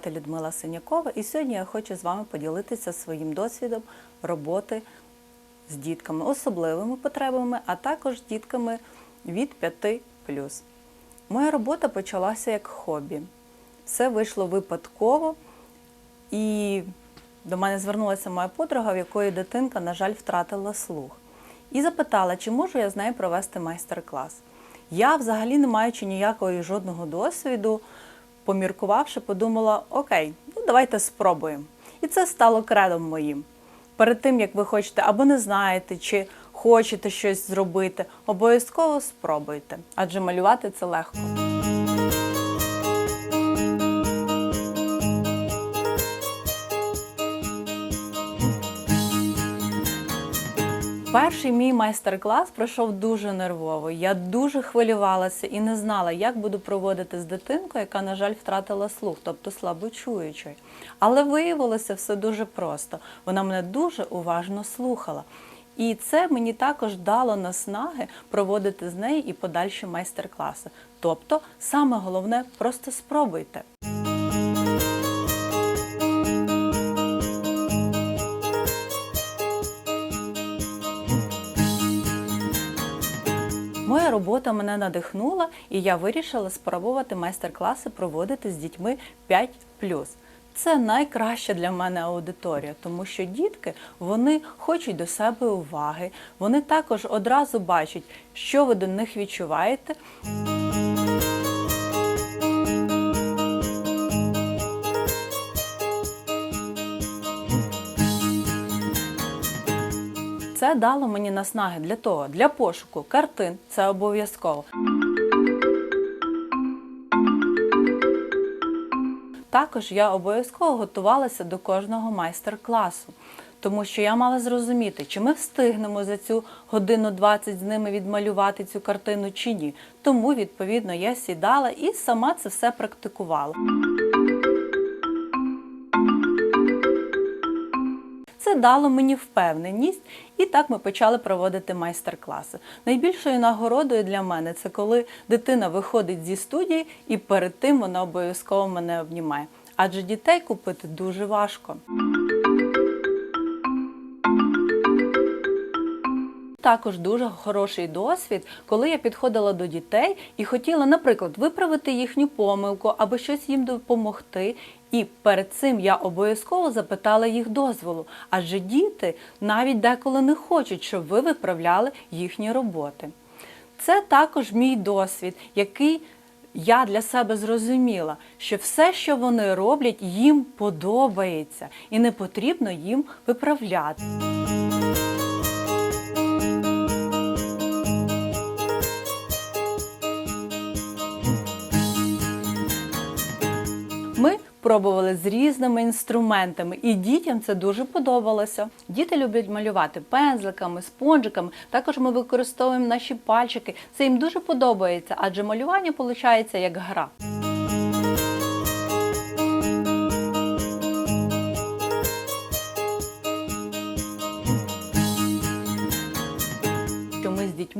звати Людмила Синякова, і сьогодні я хочу з вами поділитися своїм досвідом роботи з дітками, особливими потребами, а також дітками від 5 Моя робота почалася як хобі. Все вийшло випадково, і до мене звернулася моя подруга, в якої дитинка, на жаль, втратила слух. І запитала, чи можу я з нею провести майстер-клас. Я, взагалі, не маючи ніякого жодного досвіду, поміркувавши, подумала: окей, ну давайте спробуємо. І це стало кредом моїм. Перед тим, як ви хочете або не знаєте, чи хочете щось зробити, обов'язково спробуйте, адже малювати це легко. Перший мій майстер-клас пройшов дуже нервово. Я дуже хвилювалася і не знала, як буду проводити з дитинкою, яка, на жаль, втратила слух, тобто слабочуючою. Але виявилося все дуже просто. Вона мене дуже уважно слухала. І це мені також дало наснаги проводити з нею і подальші майстер-класи. Тобто, саме головне просто спробуйте. Робота мене надихнула, і я вирішила спробувати майстер-класи проводити з дітьми 5 Це найкраща для мене аудиторія, тому що дітки вони хочуть до себе уваги, вони також одразу бачать, що ви до них відчуваєте. Це дало мені наснаги для того, для пошуку картин, це обов'язково. Також я обов'язково готувалася до кожного майстер-класу, тому що я мала зрозуміти, чи ми встигнемо за цю годину 20 з ними відмалювати цю картину чи ні. Тому, відповідно, я сідала і сама це все практикувала. Дало мені впевненість, і так ми почали проводити майстер-класи. Найбільшою нагородою для мене це коли дитина виходить зі студії і перед тим вона обов'язково мене обнімає. Адже дітей купити дуже важко. Також дуже хороший досвід, коли я підходила до дітей і хотіла, наприклад, виправити їхню помилку або щось їм допомогти. І перед цим я обов'язково запитала їх дозволу, адже діти навіть деколи не хочуть, щоб ви виправляли їхні роботи. Це також мій досвід, який я для себе зрозуміла, що все, що вони роблять, їм подобається, і не потрібно їм виправляти. Пробували з різними інструментами, і дітям це дуже подобалося. Діти люблять малювати пензликами, спонжиками. Також ми використовуємо наші пальчики. Це їм дуже подобається, адже малювання виходить як гра.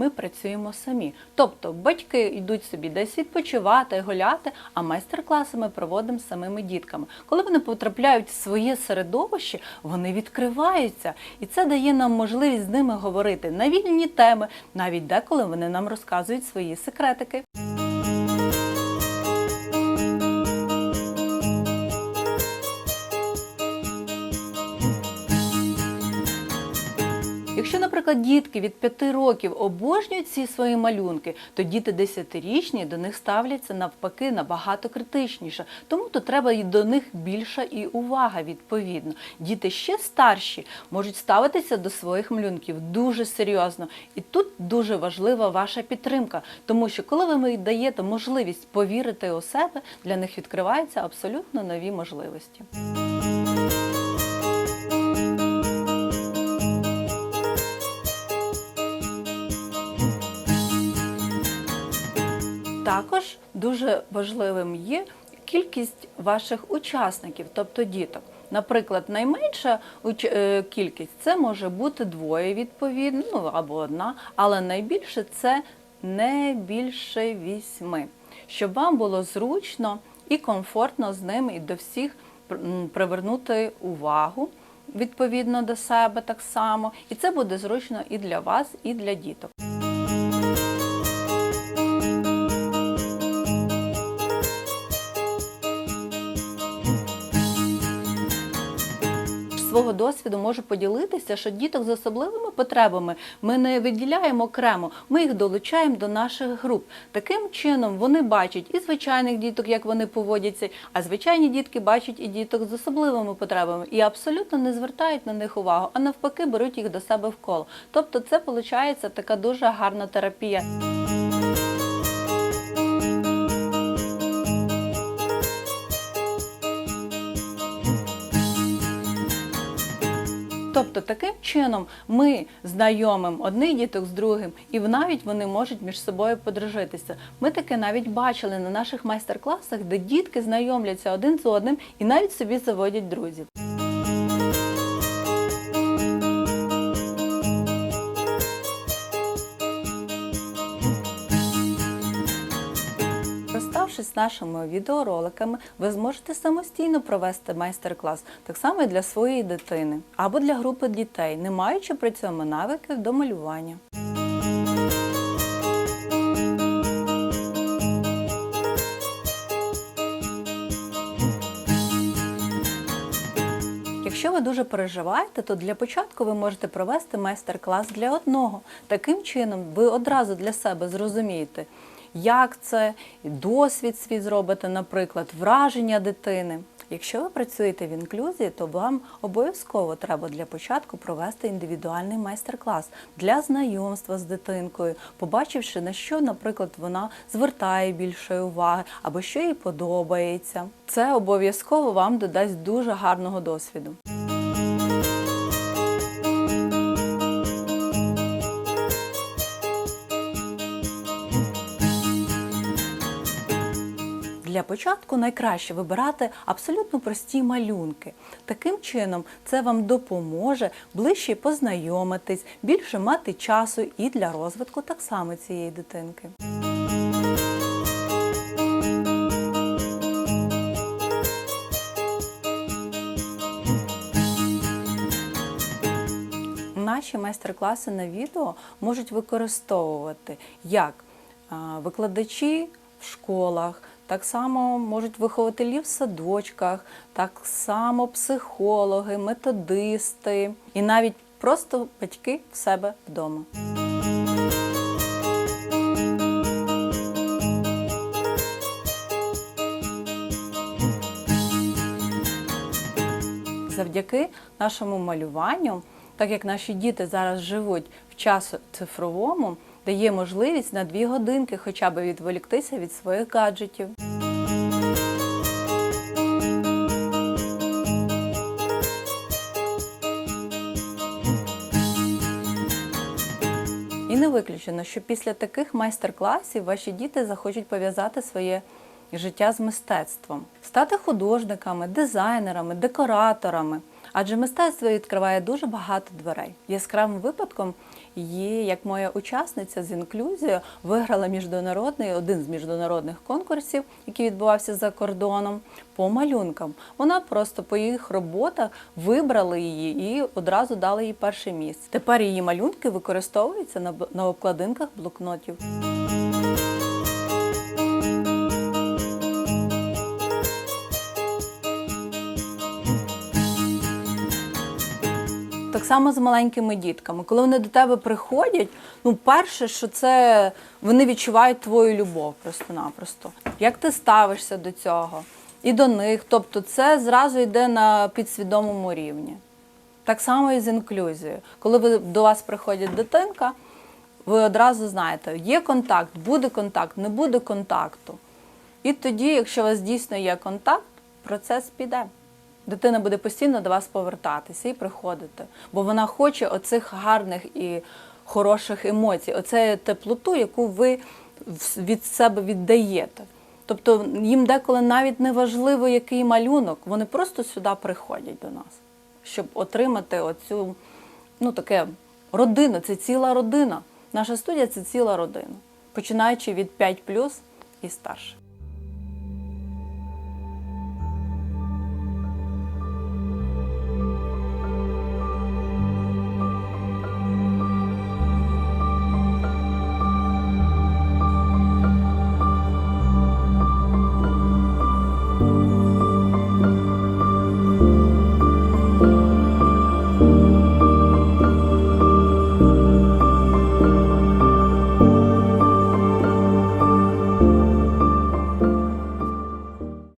Ми працюємо самі. Тобто батьки йдуть собі десь відпочивати, гуляти, а майстер-класи ми проводимо з самими дітками. Коли вони потрапляють в своє середовище, вони відкриваються, і це дає нам можливість з ними говорити на вільні теми, навіть деколи вони нам розказують свої секретики. Наприклад, дітки від 5 років обожнюють ці свої малюнки, то діти 10-річні до них ставляться навпаки набагато критичніше. Тому то треба і до них більша і увага відповідно. Діти ще старші можуть ставитися до своїх малюнків дуже серйозно. І тут дуже важлива ваша підтримка, тому що коли ви даєте можливість повірити у себе, для них відкриваються абсолютно нові можливості. Дуже важливим є кількість ваших учасників, тобто діток. Наприклад, найменша е, кількість це може бути двоє відповідно, ну або одна, але найбільше це не більше вісьми, щоб вам було зручно і комфортно з ними і до всіх привернути увагу відповідно до себе так само. І це буде зручно і для вас, і для діток. Свого досвіду можу поділитися, що діток з особливими потребами ми не виділяємо окремо, ми їх долучаємо до наших груп. Таким чином вони бачать і звичайних діток, як вони поводяться, а звичайні дітки бачать і діток з особливими потребами і абсолютно не звертають на них увагу, а навпаки беруть їх до себе в коло. Тобто, це виходить така дуже гарна терапія. Таким чином ми знайомимо одних діток з другим, і навіть вони можуть між собою подружитися. Ми таке навіть бачили на наших майстер-класах, де дітки знайомляться один з одним і навіть собі заводять друзів. Користавшись нашими відеороликами, ви зможете самостійно провести майстер-клас, так само і для своєї дитини або для групи дітей, не маючи при цьому навиків до малювання. Якщо ви дуже переживаєте, то для початку ви можете провести майстер-клас для одного. Таким чином, ви одразу для себе зрозумієте, як це, досвід свій зробите, наприклад, враження дитини. Якщо ви працюєте в інклюзії, то вам обов'язково треба для початку провести індивідуальний майстер-клас для знайомства з дитинкою, побачивши на що, наприклад, вона звертає більше уваги або що їй подобається. Це обов'язково вам додасть дуже гарного досвіду. Початку найкраще вибирати абсолютно прості малюнки. Таким чином, це вам допоможе ближче познайомитись, більше мати часу і для розвитку так само цієї дитинки. Наші майстер-класи на відео можуть використовувати як викладачі в школах, так само можуть вихователі в садочках, так само психологи, методисти і навіть просто батьки в себе вдома. Завдяки нашому малюванню, так як наші діти зараз живуть в часу цифровому, дає можливість на дві годинки хоча б відволіктися від своїх гаджетів. І не виключено, що після таких майстер-класів ваші діти захочуть пов'язати своє життя з мистецтвом, стати художниками, дизайнерами, декораторами. Адже мистецтво відкриває дуже багато дверей. Яскравим випадком є, як моя учасниця з інклюзією виграла міжнародний один з міжнародних конкурсів, який відбувався за кордоном, по малюнкам. Вона просто по їх роботах вибрали її і одразу дали їй перше місце. Тепер її малюнки використовуються на обкладинках блокнотів. Само з маленькими дітками. Коли вони до тебе приходять, ну перше, що це вони відчувають твою любов просто-напросто. Як ти ставишся до цього і до них. Тобто це зразу йде на підсвідомому рівні. Так само і з інклюзією. Коли ви, до вас приходить дитинка, ви одразу знаєте, є контакт, буде контакт, не буде контакту. І тоді, якщо у вас дійсно є контакт, процес піде. Дитина буде постійно до вас повертатися і приходити, бо вона хоче оцих гарних і хороших емоцій, оце теплоту, яку ви від себе віддаєте. Тобто їм деколи навіть не важливо, який малюнок, вони просто сюди приходять до нас, щоб отримати оцю, ну таке родину, це ціла родина. Наша студія це ціла родина, починаючи від 5 і старше.